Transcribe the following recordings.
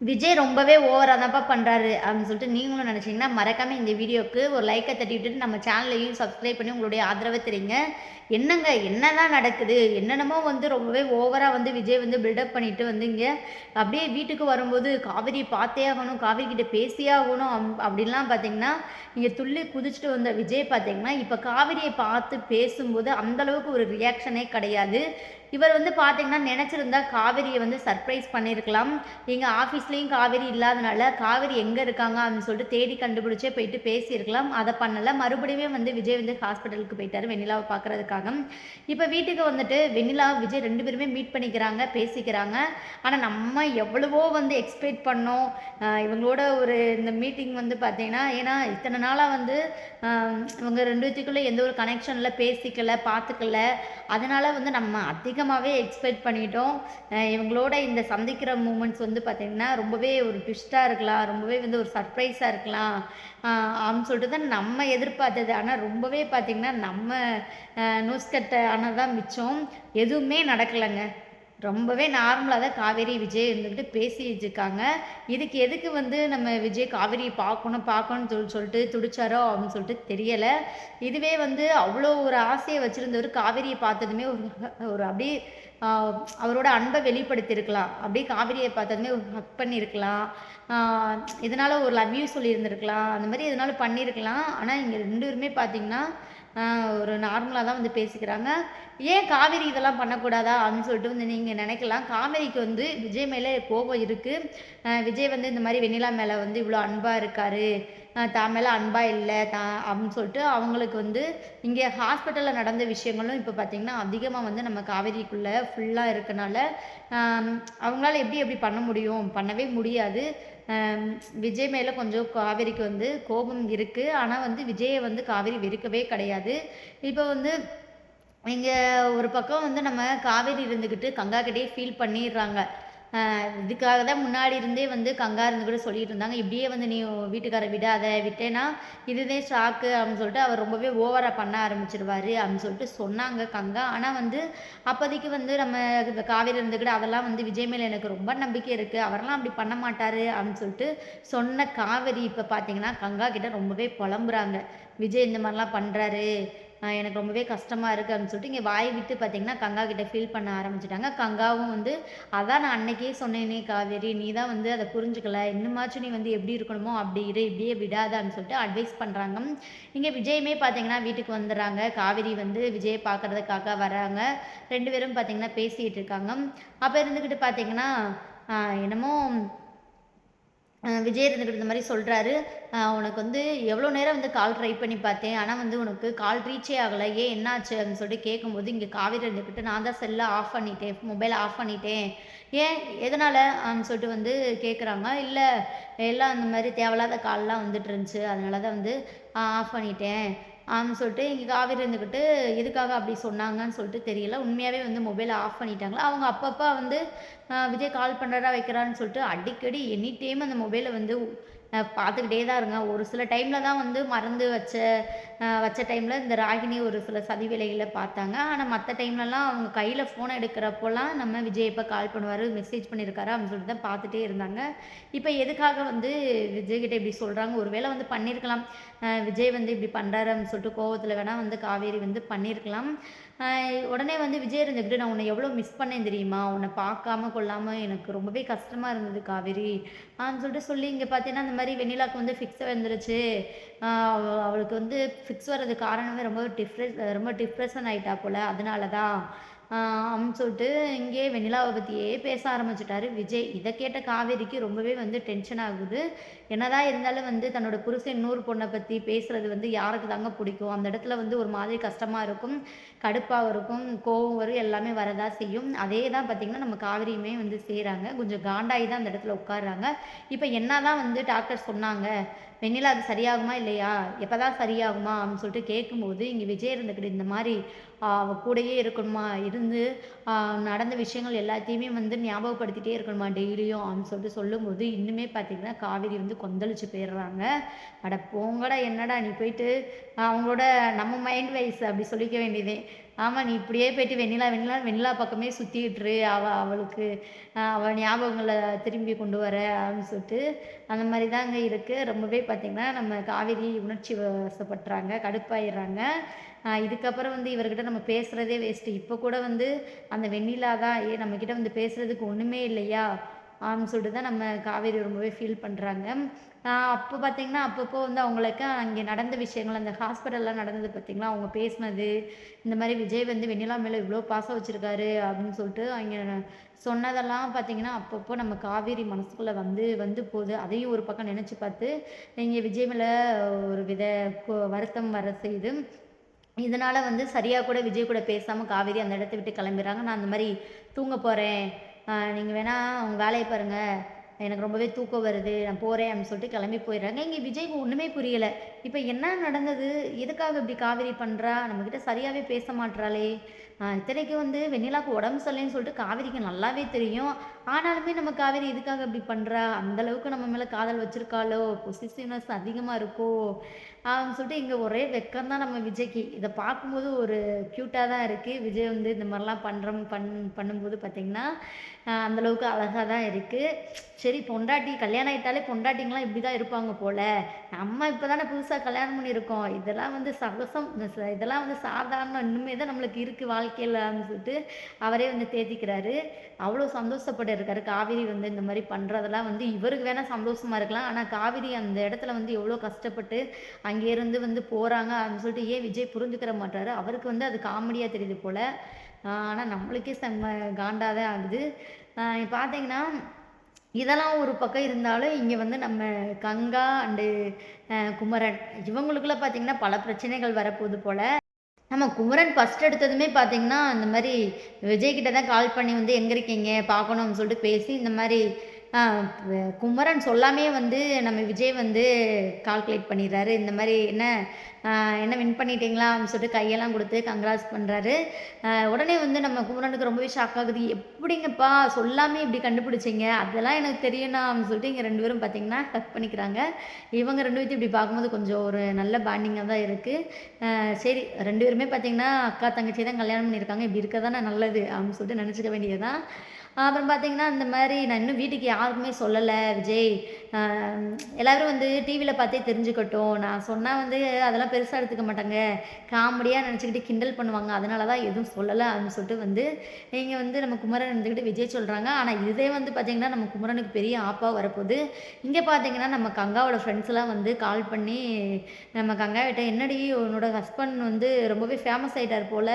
விஜய் ரொம்பவே ஓவராக தான்ப்பா பண்ணுறாரு அப்படின்னு சொல்லிட்டு நீங்களும் நினச்சிங்கன்னா மறக்காமல் இந்த வீடியோவுக்கு ஒரு லைக்கை தட்டி விட்டுட்டு நம்ம சேனலையும் சப்ஸ்கிரைப் பண்ணி உங்களுடைய ஆதரவை தெரியுங்க. என்னங்க என்னதான் நடக்குது? என்னென்னமோ வந்து ரொம்பவே ஓவராக வந்து விஜய் வந்து பில்டப் பண்ணிட்டு வந்து இங்கே அப்படியே வீட்டுக்கு வரும்போது காவிரியை பார்த்தே ஆகணும் காவிரி கிட்ட பேசியே ஆகணும் அம் அப்படின்லாம் பார்த்தீங்கன்னா இங்கே துள்ளி குதிச்சுட்டு வந்த விஜய் பார்த்தீங்கன்னா இப்போ காவிரியை பார்த்து பேசும்போது அந்தளவுக்கு ஒரு ரியாக்ஷனே கிடையாது. இவர் வந்து பார்த்தீங்கன்னா நினச்சிருந்தா காவிரியை வந்து சர்ப்ரைஸ் பண்ணியிருக்கலாம். எங்கள் ஆஃபீஸ்லேயும் காவேரி இல்லாதனால காவேரி எங்கே இருக்காங்க அப்படின்னு சொல்லிட்டு தேடி கண்டுபிடிச்சே போயிட்டு பேசியிருக்கலாம். அதை பண்ணலை. மறுபடியும் வந்து விஜய் வந்து ஹாஸ்பிட்டலுக்கு போயிட்டாரு வெண்ணிலாவை பார்க்கறதுக்காக. இப்போ வீட்டுக்கு வந்துட்டு வெண்ணிலா விஜய் ரெண்டு பேருமே மீட் பண்ணிக்கிறாங்க பேசிக்கிறாங்க. ஆனால் நம்ம எவ்வளவோ வந்து எக்ஸ்பெக்ட் பண்ணோம். இவங்களோட ஒரு இந்த மீட்டிங் வந்து பார்த்தீங்கன்னா ஏன்னா இத்தனை நாளாக வந்து இவங்க ரெண்டு பேத்துக்குள்ளே எந்த ஒரு கனெக்ஷனில் பேசிக்கல பார்த்துக்கல. அதனால் வந்து நம்ம அதிகமாகவே எக்ஸ்பெக்ட் பண்ணிட்டோம். இவங்களோட இந்த சந்திக்கிற மூமெண்ட்ஸ் வந்து பார்த்திங்கன்னா ரொம்பவே ஒரு ட்விஸ்ட்டாக இருக்கலாம் ரொம்பவே வந்து ஒரு சர்ப்ரைஸாக இருக்கலாம். அப்படின்னு சொல்லிட்டு தான் நம்ம எதிர்பார்த்தது. ஆனால் ரொம்பவே பார்த்திங்கன்னா நம்ம நியூஸ் கட்ட தான் மிச்சம். எதுவுமே நடக்கலைங்க. ரொம்பவே நார்மலாக தான் காவேரி விஜய் இருந்துக்கிட்டு பேசிட்டு இருக்காங்க இதுக்கு எதுக்கு வந்து நம்ம விஜய் காவேரியை பார்க்கணும் பார்க்கணும்னு சொல்லி சொல்லிட்டு துடிச்சாரோ அப்படின்னு சொல்லிட்டு தெரியலை. இதுவே வந்து அவ்வளோ ஒரு ஆசையை வச்சுருந்தவர் காவேரியை பார்த்ததுமே ஒரு ஒரு அப்படியே அவரோட அன்பை வெளிப்படுத்தியிருக்கலாம். அப்படியே காவிரியை பார்த்ததுமே ஒரு ஹக் பண்ணியிருக்கலாம். இதனால் இதனால ஒரு லவ் யூ சொல்லியிருந்திருக்கலாம். அந்த மாதிரி இதனால் பண்ணியிருக்கலாம். ஆனால் இங்கே ரெண்டு பேருமே பார்த்தீங்கன்னா ஒரு நார்மலாக தான் வந்து பேசிக்கிறாங்க. ஏன் காவேரி இதெல்லாம் பண்ணக்கூடாதா? அப்படின்னு சொல்லிட்டு வந்து நீங்கள் நினைக்கலாம். காவேரிக்கு வந்து விஜய் மேலே கோபம் இருக்குது விஜய் வந்து இந்த மாதிரி வெண்ணிலா மேலே வந்து இவ்வளோ அன்பாக இருக்காரு. தான் மேலே அன்பாக இல்லை தான் அப்படின்னு சொல்லிட்டு அவங்களுக்கு வந்து இங்கே ஹாஸ்பிட்டலில் நடந்த விஷயங்களும் இப்போ பார்த்திங்கன்னா அதிகமாக வந்து நம்ம காவேரிக்குள்ளே ஃபுல்லாக இருக்கனால அவங்களால எப்படி எப்படி பண்ண முடியும்? பண்ணவே முடியாது. விஜய் மேலே கொஞ்சம் காவேரிக்கு வந்து கோபம் இருக்குது ஆனால் வந்து விஜயை வந்து காவேரி வெறுக்கவே கிடையாது. இப்போ வந்து இங்கே ஒரு பக்கம் வந்து நம்ம காவேரி இருந்துக்கிட்டு கங்காக்கிட்டே ஃபீல் பண்ணிடுறாங்க. இதுக்காக தான் முன்னாடி இருந்தே வந்து கங்கா இருந்து கூட சொல்லிட்டு இருந்தாங்க. இப்படியே வந்து நீ வீட்டுக்காரை விடாத விட்டேன்னா இதுதே ஷாக்கு அப்படின்னு சொல்லிட்டு அவர் ரொம்பவே ஓவராக பண்ண ஆரம்பிச்சிருவாரு அப்படின்னு சொல்லிட்டு சொன்னாங்க கங்கா. ஆனால் வந்து அப்போதைக்கு வந்து நம்ம இந்த காவேரி கூட அதெல்லாம் வந்து விஜய் மேலே எனக்கு ரொம்ப நம்பிக்கை இருக்குது அவரெல்லாம் அப்படி பண்ண மாட்டார் அப்படின்னு சொல்லிட்டு சொன்ன காவேரி இப்போ பார்த்தீங்கன்னா கங்கா கிட்ட ரொம்பவே புலம்புறாங்க. விஜய் இந்த மாதிரிலாம் பண்ணுறாரு எனக்கு ரொம்பவே கஷ்டமாக இருக்குது அப்படின்னு சொல்லிட்டு இங்கே வாய் விட்டு பார்த்தீங்கன்னா கங்கா கிட்ட ஃபீல் பண்ண ஆரம்பிச்சிட்டாங்க. கங்காவும் வந்து அதான் நான் அன்னைக்கே சொன்னேனே காவேரி நீ தான் வந்து அதை புரிஞ்சுக்கல. இன்னுமாச்சும் நீ வந்து எப்படி இருக்கணுமோ அப்படி இரு இப்படியே விடாதான்னு சொல்லிட்டு அட்வைஸ் பண்ணுறாங்க இங்கே விஜயுமே பார்த்தீங்கன்னா வீட்டுக்கு வந்துடுறாங்க. காவேரி வந்து விஜயை பார்க்கறதுக்காக வராங்க. ரெண்டு பேரும் பார்த்தீங்கன்னா பேசிகிட்டு இருக்காங்க. அப்போ இருந்துக்கிட்டு பார்த்தீங்கன்னா என்னமோ ஆஹ் விஜய் இந்த மாதிரி சொல்கிறாரு உனக்கு வந்து எவ்வளோ நேரம் வந்து கால் ட்ரை பண்ணி பார்த்தேன். ஆனால் வந்து உனக்கு கால் ரீச்சே ஆகலை. ஏன் என்னாச்சு? அப்படின்னு சொல்லிட்டு கேட்கும்போது இங்கே காவேரி இருந்துக்கிட்டு நான் தான் செல்லை ஆஃப் பண்ணிட்டேன். மொபைல் ஆஃப் பண்ணிட்டேன். ஏன்? எதனால்? அப்படின்னு சொல்லிட்டு வந்து கேட்குறாங்க இல்லை எல்லாம் அந்த மாதிரி தேவையில்லாத கால்லாம் வந்துட்டு இருந்துச்சு. அதனால தான் வந்து ஆஃப் பண்ணிட்டேன். அப்படின்னு சொல்லிட்டு இங்கே காவேரி இருந்துக்கிட்டு எதுக்காக அப்படி சொன்னாங்கன்னு சொல்லிட்டு தெரியல. உண்மையாகவே வந்து மொபைலை ஆஃப் பண்ணிட்டாங்களா? அவங்க அப்பப்போ வந்து விஜய் கால் பண்ணுறா வைக்கிறான்னு சொல்லிட்டு அடிக்கடி எனி டைம் அந்த மொபைலை வந்து பார்த்துக்கிட்டே தான் இருங்க. ஒரு சில டைமில் தான் வந்து மறந்து வச்ச வச்ச டைமில் இந்த ராகினி ஒரு சில சதி வேலைகளை பார்த்தாங்க. ஆனால் மற்ற டைம்லலாம் அவங்க கையில் ஃபோனை எடுக்கிறப்போலாம் நம்ம விஜய் இப்போ கால் பண்ணுவார் மெசேஜ் பண்ணியிருக்காரு அப்படின்னு சொல்லிட்டு தான் பார்த்துட்டே இருந்தாங்க. இப்போ எதுக்காக வந்து விஜய்கிட்ட இப்படி சொல்கிறாங்க ஒருவேளை வந்து பண்ணியிருக்கலாம் விஜய் வந்து இப்படி பண்ணுறாரு அப்படின்னு சொல்லிட்டு கோவத்தில் வேணால் வந்து காவேரி வந்து பண்ணியிருக்கலாம் உடனே வந்து விஜய் இருந்துக்கிட்டு நான் உன்னை எவ்வளோ மிஸ் பண்ணேன் தெரியுமா? உன்னை பார்க்காம கொள்ளாமல் எனக்கு ரொம்பவே கஷ்டமாக இருந்தது காவேரி. ஆன்னு சொல்லிட்டு சொல்லி இங்கே பார்த்தீங்கன்னா இந்த மாதிரி வெண்ணிலாக்கு வந்து ஃபிக்ஸ் வந்துருச்சு. அவளுக்கு வந்து ஃபிக்ஸ் வர்றது காரணமே ரொம்ப டிஃப்ரெஸ் ரொம்ப டிப்ரெஷன் ஆயிட்டா போல். அதனால தான் சொல்லிட்டு இங்கே வெண்ணிலாவை பற்றியே பேச ஆரம்பிச்சிட்டாரு. விஜய் இதை கேட்ட காவேரிக்கு ரொம்பவே வந்து டென்ஷன் ஆகுது. என்னதான் இருந்தாலும் வந்து தன்னோட புருஷன் இன்னொரு பொண்ணை பற்றி பேசுறது வந்து யாருக்கு தாங்க பிடிக்கும்? அந்த இடத்துல வந்து ஒரு மாதிரி கஷ்டமாக இருக்கும் கடுப்பாக இருக்கும் கோவம் வரும் எல்லாமே வரதா செய்யும். அதே தான் பார்த்திங்கன்னா நம்ம காவிரியுமே வந்து செய்கிறாங்க கொஞ்சம் காண்டாகி தான் அந்த இடத்துல உட்காடுறாங்க இப்போ என்ன தான் வந்து டாக்டர் சொன்னாங்க வெண்ணிலா அது சரியாகுமா இல்லையா? எப்போ தான் சரியாகுமா அப்படின்னு சொல்லிட்டு கேட்கும்போது இங்கே விஜய் இருந்துக்கிட்டு இந்த மாதிரி அவ கூடயே இருக்கணுமா? இருந்து நடந்த விஷயங்கள் எல்லாத்தையுமே வந்து ஞாபகப்படுத்திட்டே இருக்கணுமா டெய்லியும் அப்படின்னு சொல்லிட்டு சொல்லும்போது இன்னுமே பார்த்தீங்கன்னா காவேரி வந்து கொந்தளிச்சு போயிடுறாங்க. அட போங்கடா என்னடா நீ போயிட்டு அவங்களோட நம்ம மைண்ட் வைஸ் அப்படி சொல்லிக்க வேண்டியதே. ஆமாம் நீ இப்படியே போயிட்டு வெண்ணிலா வெண்ணிலா வெண்ணிலா பக்கமே சுற்றிக்கிட்டுரு அவள் அவளுக்கு அவள் ஞாபகங்களை திரும்பி கொண்டு வர அப்படின்னு சொல்லிட்டு அந்த மாதிரி தாங்க இருக்குது ரொம்பவே பார்த்திங்கன்னா நம்ம காவேரி உணர்ச்சி வசப்படுறாங்க கடுப்பாயிடுறாங்க. இதுக்கப்புறம் வந்து இவர்கிட்ட நம்ம பேசுகிறதே வேஸ்ட்டு இப்போ கூட வந்து அந்த வெண்ணிலா தான் ஏ நம்மக்கிட்ட வந்து பேசுகிறதுக்கு ஒன்றுமே இல்லையா? அப்படின்னு சொல்லிட்டு தான் நம்ம காவேரி ரொம்பவே ஃபீல் பண்ணுறாங்க அப்போ பார்த்திங்கன்னா அப்பப்போ வந்து அவங்களுக்கு அங்கே நடந்த விஷயங்கள் அந்த ஹாஸ்பிட்டல்லாம் நடந்தது பார்த்திங்களா அவங்க பேசினது இந்த மாதிரி விஜய் வந்து வெண்ணிலா மேலே இவ்வளோ பாசம் வச்சுருக்காரு அப்படின்னு சொல்லிட்டு அங்கே சொன்னதெல்லாம் பார்த்திங்கன்னா அப்பப்போ நம்ம காவேரி மனசுக்குள்ளே வந்து வந்து போகுது. அதையும் ஒரு பக்கம் நினச்சி பார்த்து இங்கே விஜய் மேலே ஒரு வித வருத்தம் வர செய்து இதனால் வந்து சரியாக கூட விஜய் கூட பேசாமல் காவேரி அந்த இடத்த விட்டு கிளம்பிடுறாங்க. நான் அந்த மாதிரி தூங்க போகிறேன் நீங்கள் வேணால் அவங்க வேலையை பாருங்கள் எனக்கு ரொம்பவே தூக்கம் வருது. நான் போகிறேன் அப்படின்னு சொல்லிட்டு கிளம்பி போயிடுறாங்க. இங்கே விஜய்க்கு ஒன்றுமே புரியலை. இப்போ என்ன நடந்தது? எதுக்காக இப்படி காவேரி பண்ணுறா நம்மக்கிட்ட சரியாகவே பேச மாட்றாளே. இத்தனைக்கு வந்து வெண்ணிலாவுக்கு உடம்பு சரியில்லைன்னு சொல்லிட்டு காவேரிக்கு நல்லாவே தெரியும். ஆனாலுமே நம்ம காவேரி எதுக்காக இப்படி பண்ணுறா அந்தளவுக்கு நம்ம மேலே காதல் வச்சுருக்காளோ? பொசிசிவ்னஸ் அதிகமாக இருக்கோ? அப்படின்னு சொல்லிட்டு இங்கே ஒரே வெக்கம் தான் நம்ம விஜய்க்கு. இதை பார்க்கும்போது ஒரு க்யூட்டாக தான் இருக்குது விஜய் வந்து இந்த மாதிரிலாம் பண்ணுறோம் பண் பண்ணும்போது பார்த்திங்கன்னா அந்தளவுக்கு அழகாக தான் இருக்குது சரி பொண்டாட்டி கல்யாணம் ஆகிட்டாலே பொண்டாட்டிங்கெலாம் இப்படி தான் இருப்பாங்க போல். நம்ம இப்போ தானே புதுசாக கல்யாணம் பண்ணியிருக்கோம். இதெல்லாம் வந்து சகசம் இதெல்லாம் வந்து சாதாரணம் இன்னுமே தான் நம்மளுக்கு இருக்குது வாழ்க்கையில் அப்படின்னு சொல்லிட்டு அவரே வந்து தேத்திக்கிறாரு. அவ்வளோ சந்தோஷப்பட்டு இருக்காரு காவிரி வந்து இந்த மாதிரி பண்ணுறதெல்லாம் வந்து இவருக்கு வேணால் சந்தோஷமாக இருக்கலாம். ஆனால் காவிரி அந்த இடத்துல வந்து எவ்வளோ கஷ்டப்பட்டு அங்கேருந்து வந்து போகிறாங்க அப்படின்னு சொல்லிட்டு ஏன் விஜய் புரிஞ்சுக்கிற மாட்டாரு? அவருக்கு வந்து அது காமெடியாக தெரியுது போல். ஆனால் நம்மளுக்கே செம்ம காண்டாக தான் ஆகுது பார்த்தீங்கன்னா இதெல்லாம் ஒரு பக்கம் இருந்தாலும் இங்கே வந்து நம்ம கங்கா அண்டு குமரன் இவங்களுக்குள்ள பார்த்தீங்கன்னா பல பிரச்சனைகள் வரப்போகுது போல். நம்ம குமரன் ஃபஸ்ட் எடுத்ததுமே பார்த்தீங்கன்னா இந்த மாதிரி விஜய்கிட்ட தான் கால் பண்ணி வந்து எங்கே இருக்கீங்க? பார்க்கணும்னு சொல்லிட்டு பேசி இந்த மாதிரி குமரன் சொல்லாமே வந்து நம்ம விஜய் வந்து கால்குலேட் பண்ணிடுறாரு. இந்த மாதிரி என்ன என்ன வின் பண்ணிட்டீங்களா அப்படின்னு சொல்லிட்டு கையெல்லாம் கொடுத்து கங்க்ராஸ் பண்ணுறாரு உடனே வந்து நம்ம குமரனுக்கு ரொம்பவே ஷாக் ஆகுது. எப்படிங்கப்பா சொல்லாமே இப்படி கண்டுபிடிச்சிங்க? அதெல்லாம் எனக்கு தெரியும்னா அப்படின்னு சொல்லிட்டு இங்கே ரெண்டு பேரும் பார்த்தீங்கன்னா ஹக் பண்ணிக்கிறாங்க. இவங்க ரெண்டு பேர்த்தையும் இப்படி பார்க்கும்போது கொஞ்சம் ஒரு நல்ல பாண்டிங்காக தான் இருக்குது சரி ரெண்டு பேருமே பார்த்தீங்கன்னா அக்கா தங்கச்சி தான் கல்யாணம் பண்ணியிருக்காங்க. இப்படி இருக்க தானே நல்லது அப்படின்னு சொல்லிட்டு நினச்சிக்க வேண்டியதுதான். அப்புறம் பார்த்தீங்கன்னா இந்த மாதிரி நான் இன்னும் வீட்டுக்கு யாருக்குமே சொல்லலை விஜய். எல்லோரும் வந்து டிவியில் பார்த்தே தெரிஞ்சுக்கட்டும். நான் சொன்னால் வந்து அதெல்லாம் பெருசாக எடுத்துக்க மாட்டாங்க. காமெடியாக நினச்சிக்கிட்டு கிண்டல் பண்ணுவாங்க. அதனால தான் எதுவும் சொல்லலை அப்படின்னு சொல்லிட்டு வந்து நீங்கள் வந்து நம்ம குமரன் இருந்துக்கிட்டு விஜய் சொல்கிறாங்க ஆனால் இதே வந்து பார்த்திங்கன்னா நம்ம குமரனுக்கு பெரிய ஆப்பாக வரப்போகுது. இங்கே பார்த்தீங்கன்னா நம்ம கங்காவோட ஃப்ரெண்ட்ஸ்லாம் வந்து கால் பண்ணி நம்ம கங்காவிட்ட என்னடி உன்னோட ஹஸ்பண்ட் வந்து ரொம்பவே ஃபேமஸ் ஆகிட்டார் போல்.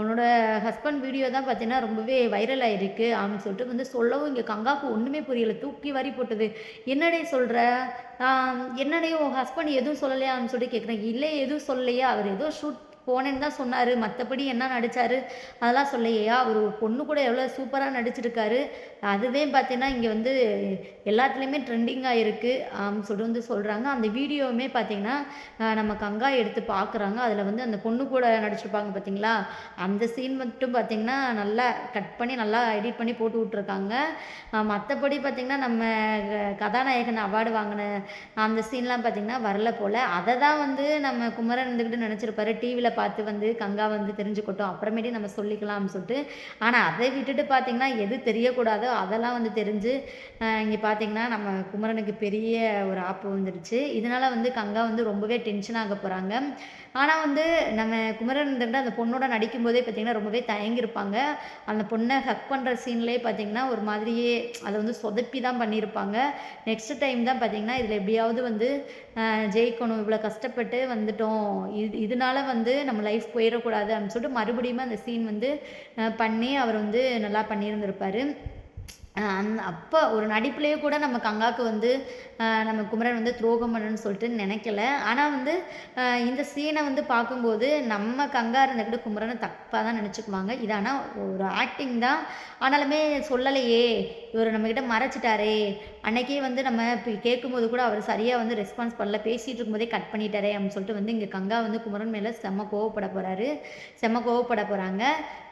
உன்னோட ஹஸ்பண்ட் வீடியோ தான் பார்த்தீங்கன்னா ரொம்பவே வைரல் ஆகிருக்கு அப்படின்னு சொல்லிட்டு வந்து சொல்லவும் இங்கே கங்காவுக்கு ஒன்றுமே புரியலை. தூக்கி வரி போட்டது. என்னடே சொல்கிற என்னடே உன் ஹஸ்பண்ட் எதுவும் சொல்லலையான்னு சொல்லிட்டு கேட்குறேன் இல்லை எதுவும் சொல்லலையா. அவர் ஏதோ ஷூட் போனேன்னு தான் சொன்னார். மற்றபடி என்ன நடித்தார் அதெல்லாம் சொல்லையா அவர் ஒரு பொண்ணு கூட எவ்வளோ சூப்பராக நடிச்சிருக்காரு. அதுவே பார்த்தீங்கன்னா இங்கே வந்து எல்லாத்துலேயுமே ட்ரெண்டிங்காக இருக்குது சொல்லிட்டு வந்து சொல்கிறாங்க அந்த வீடியோவுமே பார்த்தீங்கன்னா நம்ம கங்கா எடுத்து பார்க்குறாங்க அதில் வந்து அந்த பொண்ணு கூட நடிச்சிருப்பாங்க பார்த்தீங்களா அந்த சீன் மட்டும் பார்த்திங்கன்னா நல்லா கட் பண்ணி நல்லா எடிட் பண்ணி போட்டு விட்ருக்காங்க மற்றபடி பார்த்திங்கன்னா நம்ம கதாநாயகன் அவார்டு வாங்கின அந்த சீன்லாம் பார்த்திங்கன்னா வரல போல். அதை தான் வந்து நம்ம குமரன் இருந்துக்கிட்டு நினச்சிருப்பாரு டிவியில் பார்த்து வந்து கங்கா வந்து தெரிஞ்சுக்கட்டும் அப்புறமேட்டு நம்ம சொல்லிக்கலாம்னு சொல்லிட்டு. ஆனால் அதை விட்டுட்டு பார்த்தீங்கன்னா எது தெரியக்கூடாதோ அதெல்லாம் வந்து தெரிஞ்சு இங்கே பார்த்தீங்கன்னா நம்ம குமரனுக்கு பெரிய ஒரு ஆப்பு வந்துடுச்சு. இதனால் வந்து கங்கா வந்து ரொம்பவே டென்ஷன் ஆக போகிறாங்க ஆனால் வந்து நம்ம குமரன் இருந்துட்டு அந்த பொண்ணோட நடிக்கும்போதே பார்த்திங்கன்னா ரொம்பவே தயங்கியிருப்பாங்க. அந்த பொண்ணை ஹக் பண்ணுற சீன்லேயே பார்த்திங்கன்னா ஒரு மாதிரியே அதை வந்து சொதப்பி தான் பண்ணியிருப்பாங்க. நெக்ஸ்ட் டைம் தான் பார்த்திங்கன்னா இதில் எப்படியாவது வந்து ஜெயிக்கணும். இவ்வளோ கஷ்டப்பட்டு வந்துட்டோம். இது இதனால வந்து நம்ம லைஃப் போயிடக்கூடாது அப்படின்னு சொல்லிட்டு மறுபடியும் அந்த சீன் வந்து பண்ணி அவர் வந்து நல்லா பண்ணியிருந்திருப்பார். அந் அப்போ ஒரு நடிப்புலேயே கூட நம்ம கங்காவுக்கு வந்து நம்ம குமரன் வந்து துரோகம் பண்ணணும்னு சொல்லிட்டு நினைக்கல. ஆனால் வந்து இந்த சீனை வந்து பார்க்கும்போது நம்ம கங்கா இருந்துக்கிட்டு குமரனை தப்பாக தான் நினச்சிக்குவாங்க. இது ஆனால் ஒரு ஆக்டிங் தான். ஆனாலுமே சொல்லலையே இவர் நம்மக்கிட்ட மறைச்சிட்டாரே அன்றைக்கே வந்து நம்ம இப்போ கேட்கும்போது கூட அவர் சரியாக வந்து ரெஸ்பான்ஸ் பண்ணல. பேசிகிட்டு இருக்கும்போதே கட் பண்ணிட்டாரே அப்படின்னு சொல்லிட்டு வந்து இங்கே கங்கா வந்து குமரன் மேலே செம்ம கோவப்பட போகிறாரு செம்ம கோவப்பட போகிறாங்க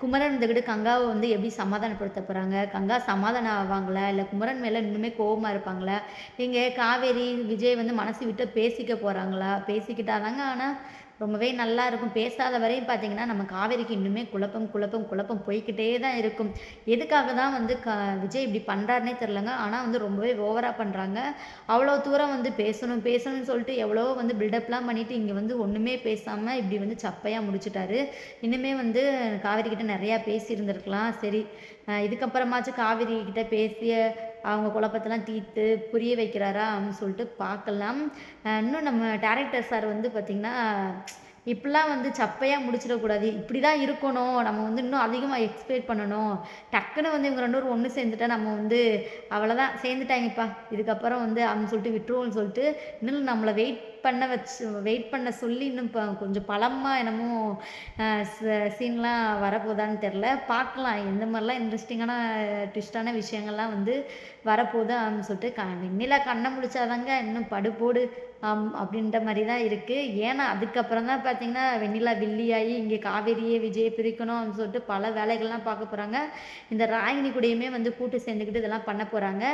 குமரன் இருந்துக்கிட்டு கங்காவை வந்து எப்படி சமாதானப்படுத்த போகிறாங்க கங்கா சமாதானம் ஆவாங்களா? இல்லை குமரன் மேலே இன்னுமே கோபமாக இருப்பாங்களா? இங்கே காவேரி விஜய் வந்து மனசு விட்டு பேசிக்க போகிறாங்களா பேசிக்கிட்டாதாங்க. ஆனால் ரொம்பவே நல்லா இருக்கும். பேசாத வரையும் பார்த்தீங்கன்னா நம்ம காவேரிக்கு இன்னுமே குழப்பம் குழப்பம் குழப்பம் போய்க்கிட்டே தான் இருக்கும். எதுக்காக தான் வந்து க விஜய் இப்படி பண்ணுறாருனே தெரிலங்க ஆனால் வந்து ரொம்பவே ஓவராக பண்ணுறாங்க அவ்வளோ தூரம் வந்து பேசணும் பேசணும்னு சொல்லிட்டு எவ்வளோ வந்து பில்டப்லாம் பண்ணிவிட்டு இங்கே வந்து ஒன்றுமே பேசாமல் இப்படி வந்து சப்பையாக முடிச்சிட்டாரு. இன்னுமே வந்து காவேரி கிட்ட நிறையா பேசியிருந்திருக்கலாம். சரி இதுக்கப்புறமாச்சும் காவேரி கிட்ட பேசிய அவங்க குழப்பத்தெல்லாம் தீர்த்து புரிய வைக்கிறாரா அப்படின்னு சொல்லிட்டு பார்க்கலாம். இன்னும் நம்ம டேரக்டர் சார் வந்து பார்த்திங்கன்னா இப்படிலாம் வந்து சப்பையாக முடிச்சிடக்கூடாது. இப்படி தான் இருக்கணும். நம்ம வந்து இன்னும் அதிகமாக எக்ஸ்பெக்ட் பண்ணணும். டக்குன்னு வந்து இவங்க ரெண்டு பேரும் ஒன்று சேர்ந்துட்டா நம்ம வந்து அவ்வளோதான் சேர்ந்துட்டாங்கப்பா. இதுக்கப்புறம் வந்து அப்படின்னு சொல்லிட்டு விட்டுருவோம்னு சொல்லிட்டு இன்னும் நம்மளை வெயிட் பண்ண வச்சு வெயிட் பண்ண சொல்லி இன்னும் இப்போ கொஞ்சம் பழமாக என்னமோ சீன்லாம் வரப்போதான்னு தெரில பார்க்கலாம். எந்த மாதிரிலாம் இன்ட்ரெஸ்டிங்கான ட்விஸ்டான விஷயங்கள்லாம் வந்து வரப்போகுது அப்படின்னு சொல்லிட்டு க வெண்ணிலா கண்ணை முடிச்சாதாங்க இன்னும் படுபோடு அப்படின்ற மாதிரி தான் இருக்குது ஏன்னா அதுக்கப்புறம் தான் பார்த்தீங்கன்னா வெண்ணிலா வில்லியாகி இங்கே காவேரியே விஜயை பிரிக்கணும் அப்படின்னு சொல்லிட்டு பல வேலைகள்லாம் பார்க்க போகிறாங்க இந்த ராகினி கூடயுமே வந்து கூட்டு சேர்ந்துக்கிட்டு இதெல்லாம் பண்ண போகிறாங்க